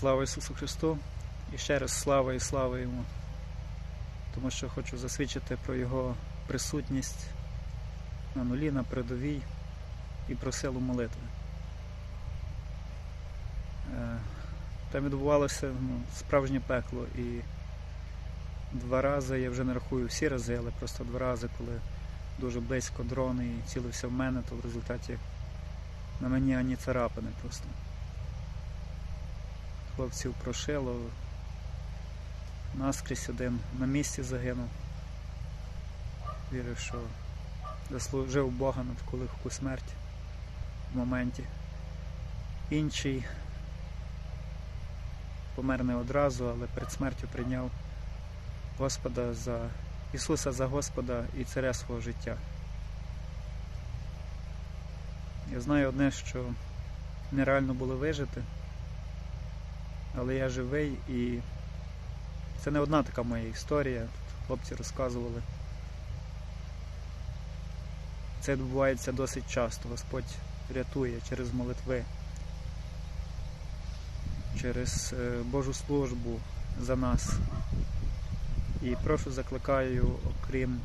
Слава Ісусу Христу! І ще раз слава і слава Йому. Тому що хочу засвідчити про Його присутність на нулі, на передовій і про силу молитви. Е, Там відбувалося ну, справжнє пекло і два рази, я вже не рахую всі рази, але просто два рази, коли дуже близько дрон і цілився в мене, то в результаті на мені ані царапини просто. Хлопців прошило. Наскрізь один на місці загинув. Вірив, що заслужив Бога на таку легку смерть в моменті. Інший помер не одразу, але перед смертю прийняв Господа за Ісуса за Господа і царя свого життя. Я знаю одне, що нереально було вижити, але я живий і це не одна така моя історія. Тут хлопці розказували. Це відбувається досить часто. Господь рятує через молитви, через е, Божу службу за нас. І прошу закликаю, окрім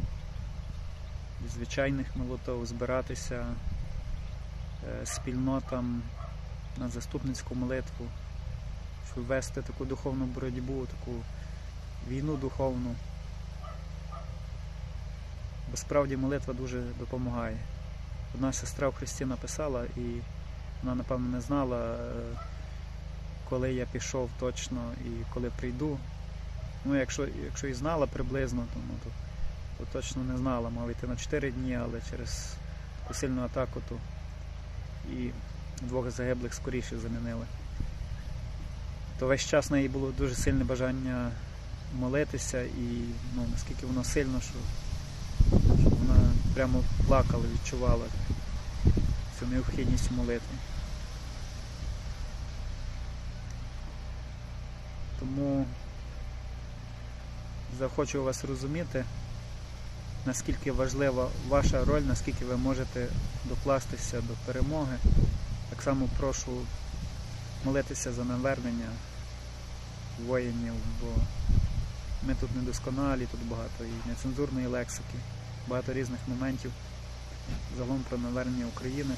звичайних молитов, збиратися е, спільнотам на заступницьку молитву, щоб вести таку духовну боротьбу, таку війну духовну. Бо справді молитва дуже допомагає. Одна сестра в Христі написала, і вона, напевно, не знала, е, коли я пішов точно і коли прийду. Ну, якщо, якщо і знала приблизно, то, ну, то, то точно не знала, мав йти на 4 дні, але через таку сильну атаку то і двох загиблих скоріше замінили. То весь час в неї було дуже сильне бажання молитися і ну, наскільки воно сильно, що, що вона прямо плакала, відчувала цю необхідність молитви. Тому захочу вас розуміти, наскільки важлива ваша роль, наскільки ви можете докластися до перемоги. Так само прошу молитися за навернення воїнів, бо ми тут недосконалі, тут багато і нецензурної лексики, багато різних моментів загалом про навернення України.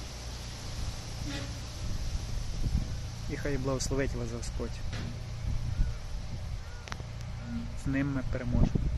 І хай благословить вас Господь. З ним ми переможемо.